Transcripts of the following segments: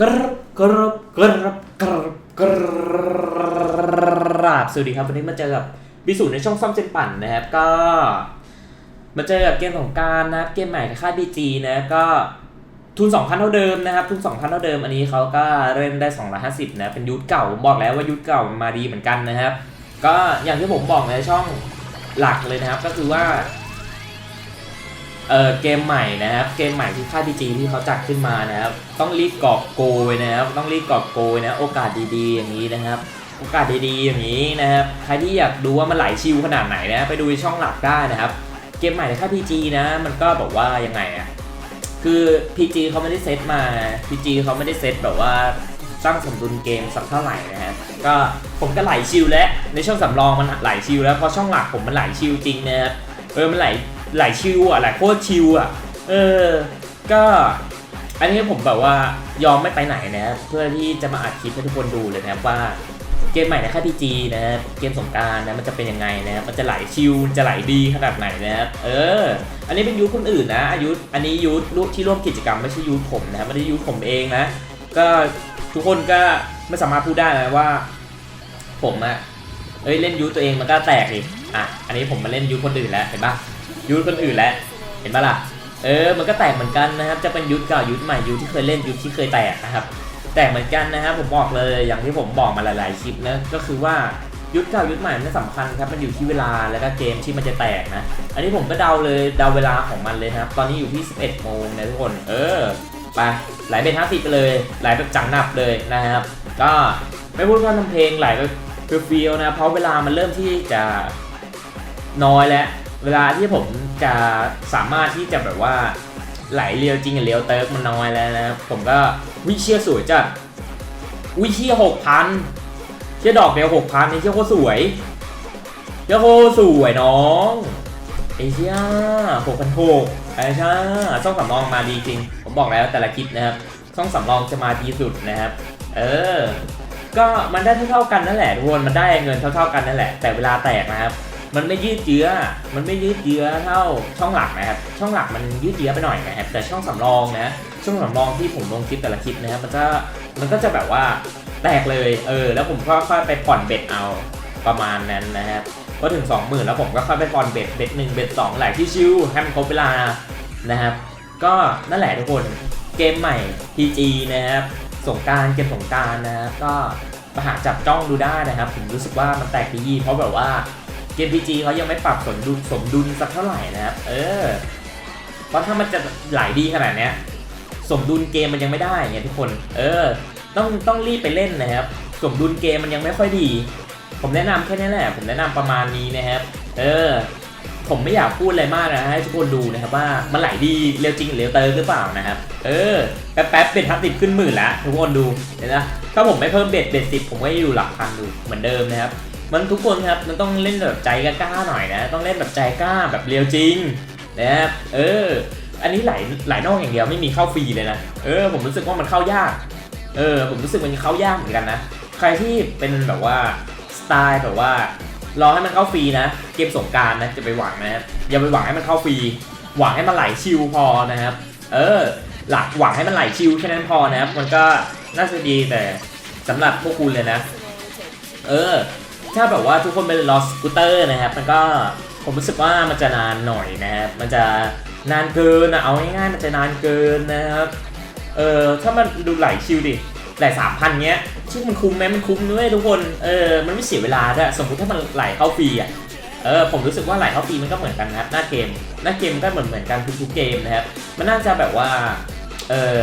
กรับกรับกรับกรับกราบสวัสดีครับวันนี้มาเจอกับบิสูในช่องซ่อมเจนปั่นนะครับก็ มาเจอกับเกมของกรารนะครับเกมใหม่ค่ายบีจีนะครับก็ทุน2,000เท่าเดิมนะครับ ทุน2,000เท่าเดิมอันนี้เขาก็เล่นได้250นะเป็นยุทธเก่าผมบอกแล้วว่ายุทธเก่ามันมาดีเหมือนกันนะครับ ก็อย่างที่ผมบอกในช่องหลักเลยนะครับ ก็คือว่า เออเกมใหม่นะครับเกมใหม่ที่ค่ายพีจีที่เขาจัดขึ้นมานะครับต้องรีบกอบโกยนะครับต้องรีบกอบโกยนะโอกาสดีๆ อย่างนี้นะครับ โอกาสดีๆอย่างนี้นะครับใครที่อยากดูว่ามันไหลชิวขนาดไหนนะไปดูช่องหลักได้นะครับ เกมใหม่ในค่ายพีจีนะ มันก็บอกว่ายังไงอะคือ PG เขาไม่ได้เซตมา PG เขาไม่ได้เซตแบบว่าสร้างสมดุลเกมสักเท่าไหร่นะฮะก็ผมก็ไหลชิวแล้วในช่องสำรองมันไหลชิวแล้วเพราะช่องหลักผมมันไหลชิวจริงนะครับเออมันไหล ไหลชิวอะไหลโคตรชิวอะเออ ก็อันนี้ผมแบบว่ายอมไม่ไปไหนนะ เพื่อที่จะมาอัดคลิปให้ทุกคนดูเลยนะว่าเกมใหม่ในค่ายพีจีนะครับเกมสงการนะมันจะเป็นยังไงนะมันจะไหลชิวจะไหลดีขนาดไหนนะครับเออ อันนี้เป็นยูทคนอื่นนะอายุอันนี้ยูทที่ร่วมกิจกรรมไม่ใช่ยูทผมนะไม่ได้ยูทผมเองนะก็ทุกคนก็ไม่สามารถพูดได้นะว่า ผมอะเอ้ยเล่นยูทตัวเองมันก็แตกอีกอะอันนี้ผมมาเล่นยูทคนอื่นแล้วเห็นปะ ยูทธคนอื่นแล้วเห็นปะล่ะเออมันก็แตกเหมือนกันนะครับ จะเป็นยูทธเก่ายูทธใหม่ยูทธที่เคยเล่นยูทธที่เคยแตกนะครับ แตกเหมือนกันนะครับผมบอกเลยอย่างที่ผมบอกมาหลาย ๆคลิปนะก็คือว่ายุทธเก่ายุทธใหม่ไม่สำคัญครับมันอยู่ที่เวลาแล้วก็เกมที่มันจะแตกนะ อันนี้ผมก็เดาเลยเดาเวลาของมันเลยนะครับ ตอนนี้อยู่ที่ 11โมงนะทุกคน เออไปไหลเป็น50ไปเลยไหลแบบจังหนับเลยนะครับ ก็ไม่พูดว่าทำเพลงไหลแบบเฟียวนะเพราะเวลามันเริ่มที่จะน้อยแล้ว เวลาที่ผมจะสามารถที่จะแบบว่าไหลเรียวจริงกับเรียวเติร์กมันน้อยแล้วนะผมก็วิเชียสวยจัดวิเชียหกพันเชียดอกเดียวหกพันนี่เชียโคสวยเชียโคสวยน้องไอ้เชียหกพันหกไอ้เชียช่องสำรองมาดีจริง ผมบอกแล้วแต่ละคลิปนะครับช่องสำรองจะมาดีสุดนะครับ เออ ก็มันได้เท่าๆกันนั่นแหละทุกคนมันได้เงินเท่าๆกันนั่นแหละ แต่เวลาแตกนะครับ มันไม่ยืดเยื้อ มันไม่ยืดเยื้อเท่าช่องหลักนะครับ ช่องหลักมันยืดเยื้อไปหน่อยนะครับ แต่ช่องสำรองนะ ช่องสำรองที่ผมลงคลิปแต่ละคลิปนะครับ มันจะมันก็จะแบบว่าแตกเลย เออ แล้วผมก็ค่อยไปผ่อนเบ็ดเอาประมาณนั้นนะครับพอถึง 20,000 แล้วผมก็ค่อยไปผ่อนเบ็ด เบ็ดหนึ่งเบ็ดสองไหลที่ชิวให้มันครบเวลานะครับ ก็นั่นแหละทุกคน เกมใหม่ PG นะครับ สงกรารเกมสงกรารนะครับ ก็ไปหาจับจ้องดูได้นะครับ ผมรู้สึกว่ามันแตกดีเพราะแบบว่า เกม PG เขายังไม่ปรับสมดุลสมดุลสักเท่าไหร่นะครับ เออ เพราะถ้ามันจะไหลดีขนาดเนี้ย สมดุลเกมมันยังไม่ได้เนี่ยทุกคน เออ ต้องต้องรีบไปเล่นนะครับ สมดุลเกมมันยังไม่ค่อยดี ผมแนะนำแค่นี้แหละ ผมแนะนำประมาณนี้นะครับ เออ ผมไม่อยากพูดอะไรมากนะให้ทุกคนดูนะครับว่ามันไหลดีเร็วจริงหรือเร็วเติร์หรือเปล่านะครับ เออ แป๊บแป๊บๆเบ็ดทับติดขึ้นหมื่นแล้วทุกคนดูเห็นนะถ้าผมไม่เพิ่มเบ็ดเบ็ดสิบผมก็จะอยู่หลักพันดูเหมือนเดิมนะครับ มันทุกคนครับมันต้องเล่นแบบใจกล้าๆหน่อยนะ ต้องเล่นแบบใจกล้าแบบเรียวจริงนะครับเออ อันนี้ไหลไหลนอกอย่างเดียวไม่มีเข้าฟรีเลยนะเออผมรู้สึกว่ามันเข้ายากเออผมรู้สึกมันเข้ายากเหมือนกันนะใครที่เป็นแบบว่าสไตล์แบบว่ารอให้มันเข้าฟรีนะ เกมสงการนะจะไปหวังนะครับอย่าไปหวังให้มันเข้าฟรีหวังให้มันไหลชิวพอนะครับ เออ หลักหวังให้มันไหลชิวแค่นั้นพอนะครับ มันก็น่าจะดีแต่สำหรับพวกคุณเลยนะ เออ ถ้าแบบว่าทุกคนเป็นรอสกูเตอร์นะครับ มันก็ผมรู้สึกว่ามันจะนานหน่อยนะครับ มันจะนานเกินนะเอาง่ายๆมันจะนานเกินนะครับ เออถ้ามันดูไหลชิวดิหลสามพันเงี้ยชื่อมันคุ้มไหมมันคุ้มด้วยทุกคน เออ มันไม่เสียเวลาด้วย สมมติถ้ามันไหลเข้าฟรีอะ เออ ผมรู้สึกว่าไหลเข้าฟรีมันก็เหมือนกันนะครับ หน้าเกม หน้าเกมก็เหมือนเหมือนกันทุกๆเกมนะครับ มันน่าจะแบบว่า เออ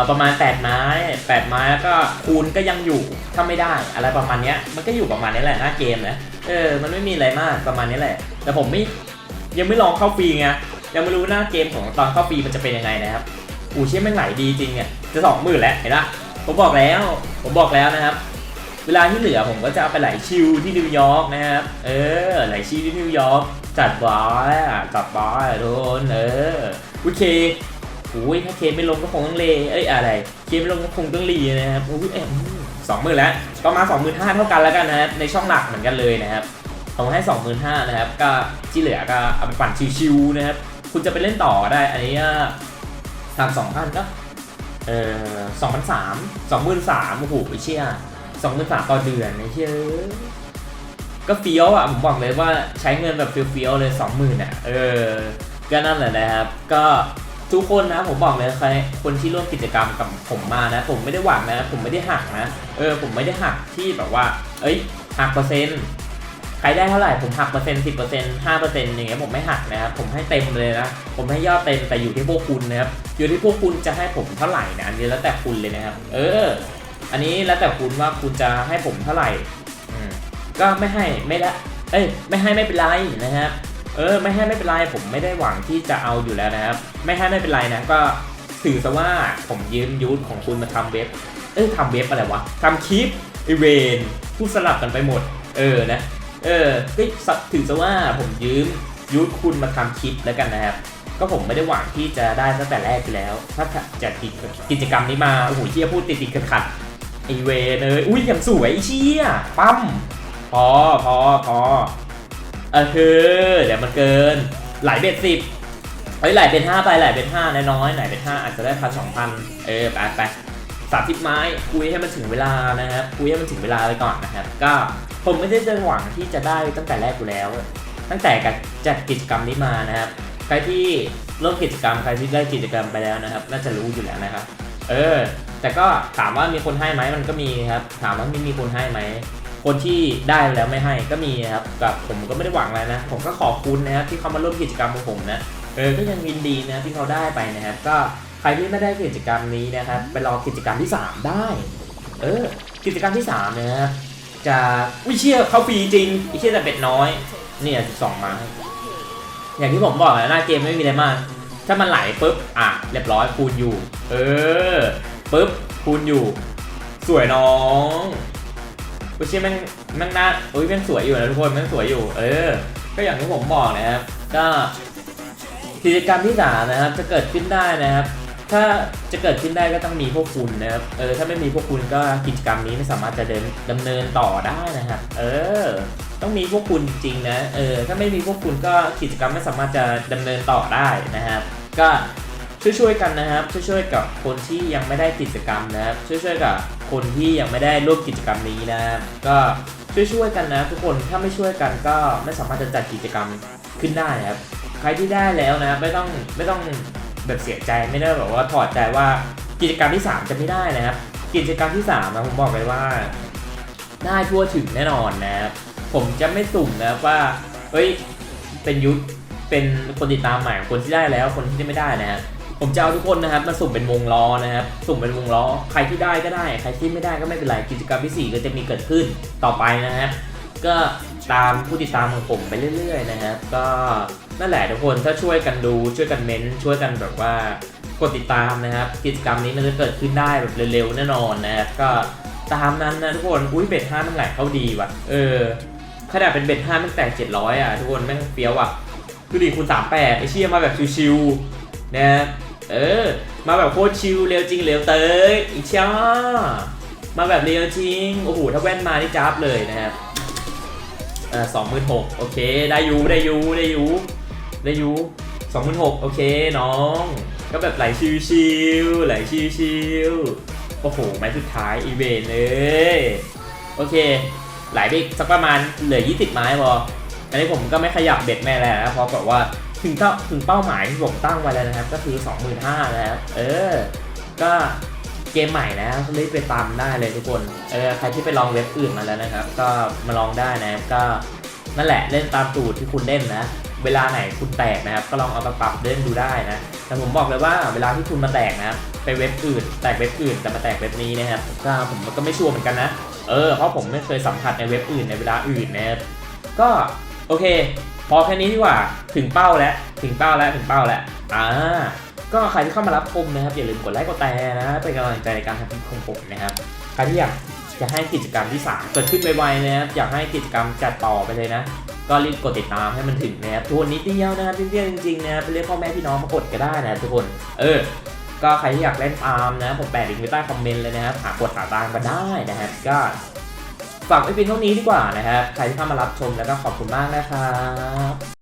อประมาณ 8 ไม้ 8 ไม้แล้วก็คูณก็ยังอยู่ถ้าไม่ได้อะไรประมาณเนี้ยมันก็อยู่ประมาณนี้แหละหน้าเกมนะเออมันไม่มีอะไรมากประมาณนี้แหละ แต่ผมไม่ยังไม่ลองเข้าฟรีไงยังไม่รู้หน้าเกมของตอนเข้าฟรีมันจะเป็นยังไงนะครับอูเชี่ยแม่งไหลดีจริงเนี่ยจะสองหมื่นแล้วเห็นปะผมบอกแล้วผมบอกแล้วนะครับ เวลาที่เหลือผมก็จะเอาไปไหลชิลที่นิวยอร์กนะครับเออไหลชิลที่นิวยอร์กจัดบอยจัดบอยอะทุกคนเออวิเค อุ้ยถ้าเคไม่ลงก็คงต้องเลเอ้ยอะไร เคไม่ลงก็คงต้องรีนะครับอุ้ยเอ็มสองหมื่นแล้วก็มาสองหมื่นห้าเท่ากันแล้วกันนะครับในช่องหลักเหมือนกันเลยนะครับผมให้สองหมื่นห้านะครับก็ที่เหลือก็เอาไปปั่นชิวๆนะครับคุณจะไปเล่นต่อได้อันนี้ก็ทำสองพันก็เออสองพันสามสองหมื่นสามโอ้โหไอ้เชี่ยสองหมื่นสามต่อเดือนไอ้เชี่ยก็เฟี้ยวอะผมบอกเลยว่าใช้เงินแบบเฟี้ยวๆเลยสองหมื่นอะเออก็นั่นแหละนะครับก็ ทุกคนนะผมบอกเลยใครคนที่ร่วมกิจกรรมกับผมมานะ ผมไม่ได้หวังนะ ผมไม่ได้หักนะ เออ ผมไม่ได้หักที่แบบว่า เอ้ย หักเปอร์เซ็นต์ใครได้เท่าไหร่ผมหักเปอร์เซ็นต์สิบเปอร์เซ็นต์ห้าเปอร์เซ็นต์อย่างเงี้ยผมไม่หักนะครับผมให้เต็มเลยนะผมให้ยอดเต็มแต่อยู่ที่พวกคุณนะครับอยู่ที่พวกคุณจะให้ผมเท่าไหร่นะอันนี้แล้วแต่คุณเลยนะครับ เออ อันนี้แล้วแต่คุณว่าคุณจะให้ผมเท่าไหร่ก็ไม่ให้ไม่ละเอ้ยไม่ให้ไม่เป็นไรนะครับ เออไม่ให้ไม่เป็นไรผมไม่ได้หวังที่จะเอาอยู่แล้วนะครับ ไม่ให้ไม่เป็นไรนะก็ถือซะว่าผมยืมยูทของคุณมาทำเว็บ เอ้ยทำเว็บอะไรวะทำคลิปอีเวนพูดสลับกันไปหมด เออนะ เออก็ถือซะว่าผมยืมยูทคุณมาทำคลิปแล้วกันนะครับ ก็ผมไม่ได้หวังที่จะได้ตั้งแต่แรกอยู่แล้ว ถ้าจะติดกิจกรรมนี้มาโอ้โหเชี่ยพูดติดติดขัดขัดๆไอเวนเอยอุ้ยอย่างสวยไอเชี่ยปั๊มพอพอพอ เออคือเดี๋ยวมันเกิน หลายเบ็ดสิบเฮ้ยหลายเป็นห้าไปหลายเป็นห้าน้อยๆหลายเป็นห้าอาจจะได้พันสองพันเออไปไปสามสิบไม้คุยให้มันถึงเวลานะครับคุยให้มันถึงเวลาไปก่อนนะครับ ก็ผมไม่ได้จะหวังที่จะได้ตั้งแต่แรกอยู่แล้ว ตั้งแต่การจัดกิจกรรมนี้มานะครับใครที่ร่มกิจกรรมใครที่ได้กิจกรรมไปแล้วนะครับ น่าจะรู้อยู่แล้วนะครับ เออ แต่ก็ถามว่ามีคนให้ไหมมันก็มีครับ ถามว่ามีมีคนให้ไหม คนที่ได้แล้วไม่ให้ก็มีนะครับกับผมก็ไม่ได้หวังอะไรนะ ผมก็ขอบคุณนะครับที่เขามาร่วมกิจกรรมของผมนะเออก็ยังยินดีนะที่เขาได้ไปนะครับ ก็ใครที่ไม่ได้กิจกรรมนี้นะครับไปรอกิจกรรมที่ 3 ได้ เออ กิจกรรมที่3นะครับจะวิเชียเขาฟรีจริงวิเชียแต่เป็ดน้อย เนี่ย12ไม้อย่างที่ผมบอกนะหน้าเกมไม่มีอะไรมาก ถ้ามันไหลปุ๊บอะเรียบร้อยคูณอยู่ เออปุ๊บคูณอยู่ สวยน้อง วิเชียแม่งแม่งน้าอุ้ยแม่งสวยอยู่นะทุกคนแม่งสวยอยู่ เออ ก็อย่างที่ผมบอกนะครับ ก็กิจกรรมที่สามนะครับ จะเกิดขึ้นได้นะครับ ถ้าจะเกิดขึ้นได้ก็ต้องมีพวกคุณนะครับ เออ ถ้าไม่มีพวกคุณก็กิจกรรมนี้ไม่สามารถจะเดินดำเนินต่อได้นะครับ เออ ต้องมีพวกคุณจริงๆนะ เออ ถ้าไม่มีพวกคุณก็กิจกรรมไม่สามารถจะดำเนินต่อได้นะครับ ก็ช่วยๆกันนะครับ ช่วยๆกับคนที่ยังไม่ได้กิจกรรมนะครับ ช่วยๆกับ คนที่ยังไม่ได้ร่วมกิจกรรมนี้นะครับก็ช่วยๆกันนะ ทุกคนถ้าไม่ช่วยกันก็ไม่สามารถจะจัดกิจกรรมขึ้นได้นะครับใครที่ได้แล้วนะไม่ต้องไม่ต้องแบบเสียใจไม่ได้แบบว่าถอดใจว่ากิจกรรมที่ 3 จะไม่ได้นะครับ กิจกรรมที่3นะผมบอกเลยว่า ได้ทั่วถึงแน่นอนนะครับผมจะไม่สุ่มนะว่าเฮ้ยเป็นยุทธเป็นคนติดตามใหม่คนที่ได้แล้วคนที่ไม่ได้นะครับ ผมจะเอาทุกคนนะครับมาสุ่มเป็นวงล้อนะครับสุ่มเป็นวงล้อ ใครที่ได้ก็ได้ ใครที่ไม่ได้ก็ไม่เป็นไรกิจกรรมที่ 4 ก็จะมีเกิดขึ้นต่อไปนะครับก็ตามผู้ติดตามของผมไปเรื่อยๆนะครับก็นั่นแหละทุกคนถ้าช่วยกันดูช่วยกันเม้นช่วยกันแบบว่ากดติดตามนะครับ กิจกรรมนี้มันจะเกิดขึ้นได้แบบเร็วๆแน่นอนนะครับก็ตามนั้นนะทุกคนอุ้ยเบ็ดห้ามันไหลเข้าดีว่ะเออขนาดเป็นเบ็ดห้ามันแตกเจ็ดร้อยอะทุกคนแม่งเฟี้ยวอะดูดิคูณสามแปดไอเชี่ยมาแบบชิวๆนะ เออ มาแบบโคตรชิลเร็วจริงเร็วเตยอีช่ามาแบบเร็วจริง โอ้โห ถ้าแว่นมานี่จ้าบเลยนะครับอ่าสองหมื่นหกโอเค ได้ยูได้ยูได้ยูได้ยูสองหมื่นหกโอเคน้อง ก็แบบไหลชิวๆไหลชิวๆโอ้โห ไม้สุดท้ายอีเวนเลย โอเค ไหลไปสักประมาณเหลือ20ไม้พออันนี้ผมก็ไม่ขยับเบ็ดแม่แล้วนะเพราะแบบว่า ถึงเป้าถึงเป้าหมายที่ผมตั้งไว้แล้วนะครับ ก็คือ 25,000นะครับเออ ก็เกมใหม่นะรีบไปตามได้เลยทุกคนเออใครที่ไปลองเว็บอื่นมาแล้วนะครับ ก็มาลองได้นะครับก็นั่นแหละเล่นตามสูตรที่คุณเล่นนะ เวลาไหนคุณแตกนะครับ ก็ลองเอามาปรับเล่นดูได้นะแต่ผมบอกเลยว่าเวลาที่คุณมาแตกนะครับไปเว็บอื่น แตกเว็บอื่นแต่มาแตกเว็บนี้นะครับก็ผมก็ไม่ชัวร์เหมือนกันนะเออเพราะผมไม่เคยสัมผัสในเว็บอื่นในเวลาอื่นนะครับก็โอเค พอแค่นี้ดีกว่าถึงเป้าแล้วถึงเป้าแล้วถึงเป้าแล้วอ่าก็ใครที่เข้ามารับชมนะครับอย่าลืมกดไลค์กดแชร์นะเป็นกำลังใจในการทำคลิปของผมนะครับใครที่อยากจะให้กิจกรรมที่3เกิดขึ้นไวๆนะครับอยากให้กิจกรรมจัดต่อไปเลยนะ ก็รีบกดติดตามให้มันถึงนะครับทุกคนนิดเดียวนะครับเดียวจริงๆนะครับไปเรียกพ่อแม่พี่น้องมากดก็ได้นะทุกคนเออก็ใครที่อยากเล่นฟาร์มนะผมแปะลิงก์ไว้ใต้คอมเมนต์เลยนะครับหากดหาตามก็ได้นะครับก็ ฝากไว้เพียงเท่านี้ดีกว่านะครับใครที่เข้ามารับชมแล้วก็ขอบคุณมากนะครับ